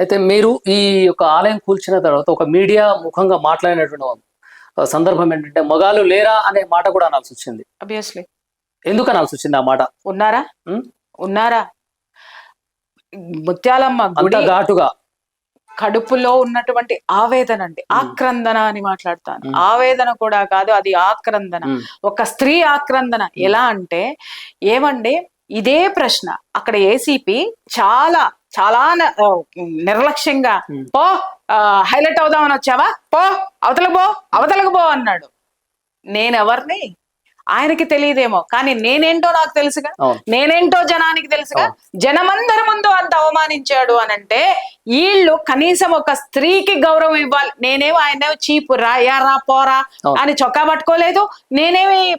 అయితే మీరు ఈ యొక్క ఆలయం కూల్చిన తర్వాత ఒక మీడియా ముఖంగా మాట్లాడినటువంటి సందర్భం ఏంటంటే మగాలు లేరా అనే మాట కూడా అనాల్సి వచ్చింది. అబ్వియస్లీ ఎందుకు అనాల్సి వచ్చింది ఆ మాట? ఉన్నారా? ఉన్నారా? ముత్యాలమ్మ గుడి ఘాటుగా. కడుపులో ఉన్నటువంటి ఆవేదన అండి. ఆక్రందన అని మాట్లాడతాను. ఆవేదన కూడా కాదు అది ఆక్రందన. ఒక స్త్రీ ఆక్రందన. ఎలా అంటే ఏమండి? ఇదే ప్రశ్న. అక్కడ ఏసీపీ చాలా చాలా నిర్లక్ష్యంగా. పో హైలైట్ అవుదామని వచ్చావా పో అవతలకు పో అవతలకు పో అన్నాడు నేనెవరిని ఆయనకి తెలియదేమో. కానీ నేనేంటో నాకు తెలుసుగా. నేనేంటో జనానికి తెలుసుగా. జనమందరి ముందు అంత అవమానించాడు అని అంటే వీళ్ళు కనీసం ఒక స్త్రీకి గౌరవం ఇవ్వాలి. నేనేమో ఆయన చీపు రా యా రా పోరా. అని చొక్కా పట్టుకోలేదు. నేనేమి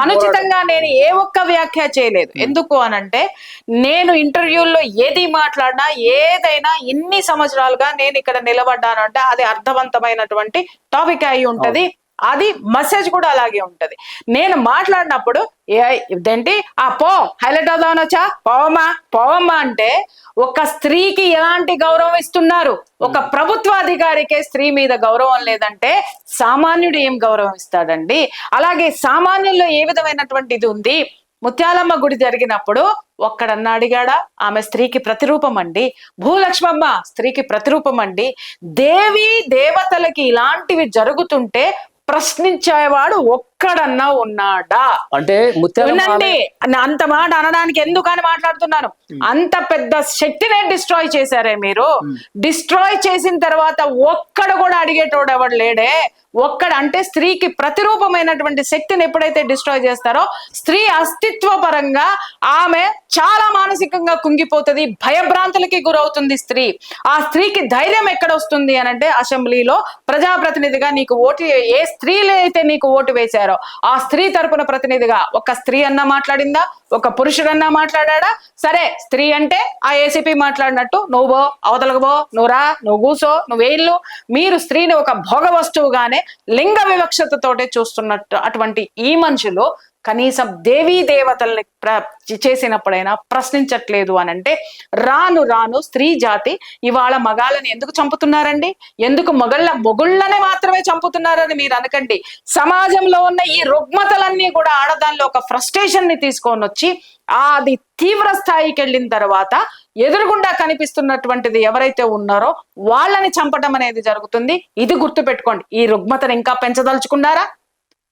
అనుచితంగా నేను ఏ ఒక్క వ్యాఖ్య చేయలేదు. ఎందుకు అనంటే నేను ఇంటర్వ్యూల్లో ఏది మాట్లాడినా ఏదైనా ఇన్ని సంవత్సరాలుగా నేను ఇక్కడ నిలబడ్డాను అంటే అది అర్థవంతమైనటువంటి టాపిక్ అయి ఉంటది. అది మెసేజ్ కూడా అలాగే ఉంటది. నేను మాట్లాడినప్పుడు ఏ- ఇదేంటి? ఆ పో హైలైట్ అవుదామని వచ్చా? పోవమ్మా పోవమ్మా అంటే ఒక స్త్రీకి ఎలాంటి గౌరవం ఇస్తున్నారు? ఒక ప్రభుత్వ అధికారికే స్త్రీ మీద గౌరవం లేదంటే సామాన్యుడు ఏం గౌరవం ఇస్తాడండి? అలాగే సామాన్యుల్లో ఏ విధమైనటువంటి ఇది ఉంది? ముత్యాలమ్మ గుడి జరిగినప్పుడు ఒక్కడన్నా అడిగాడా? ఆమె స్త్రీకి ప్రతిరూపం అండి. భూలక్ష్మమ్మ స్త్రీకి ప్రతిరూపం అండి. దేవి దేవతలకి ఇలాంటివి జరుగుతుంటే ప్రశ్నించేవాడు ఒక్కడన్నా ఉన్నాడా? అంటే వినండి అంత మాట అనడానికి ఎందుకని మాట్లాడుతున్నాను. అంత పెద్ద శక్తినే డిస్ట్రాయ్ చేశారే మీరు. డిస్ట్రాయ్ చేసిన తర్వాత ఒక్కడ కూడా అడిగేటోడు ఎవడు లేడే. ఒక్కడ అంటే స్త్రీకి ప్రతిరూపమైనటువంటి శక్తిని ఎప్పుడైతే డిస్ట్రాయ్ చేస్తారో స్త్రీ అస్తిత్వ పరంగా ఆమె చాలా మానసికంగా కుంగిపోతుంది భయభ్రాంతులకి గురవుతుంది స్త్రీ. ఆ స్త్రీకి ధైర్యం ఎక్కడ వస్తుంది అని అంటే అసెంబ్లీలో ప్రజాప్రతినిధిగా నీకు ఓటు ఏ స్త్రీలు అయితే నీకు ఓటు వేశారో? ఆ స్త్రీ తరపున ప్రతినిధిగా ఒక స్త్రీ అన్నా మాట్లాడిందా? ఒక పురుషుడన్నా మాట్లాడా సరే స్త్రీ అంటే ఆ ఏసీపీ మాట్లాడినట్టు నువ్వు పో అవతలకు నువ్వు రా నువ్వు కూసో నువ్వేళ్ళు మీరు స్త్రీని ఒక భోగ వస్తువుగానే లింగ వివక్షతతోటే చూస్తున్నట్టు అటువంటి ఈ మనుషులు కనీసం దేవీ దేవతల్ని ప్ర చేసినప్పుడైనా ప్రశ్నించట్లేదు అని అంటే రాను రాను స్త్రీ జాతి ఇవాళ మగాళ్ళని ఎందుకు చంపుతున్నారండి? ఎందుకు మొగళ్ళ మొగుళ్ళనే మాత్రమే చంపుతున్నారని మీరు అనకండి. సమాజంలో ఉన్న ఈ రుగ్మతలన్నీ కూడా ఆడదానిలో ఒక ఫ్రస్ట్రేషన్ని తీసుకొని వచ్చి అది తీవ్ర స్థాయికి వెళ్ళిన తర్వాత ఎదురుగుండా కనిపిస్తున్నటువంటిది ఎవరైతే ఉన్నారో వాళ్ళని చంపటం అనేది జరుగుతుంది. ఇది గుర్తు పెట్టుకోండి ఈ రుగ్మతను ఇంకా పెంచదలుచుకున్నారా?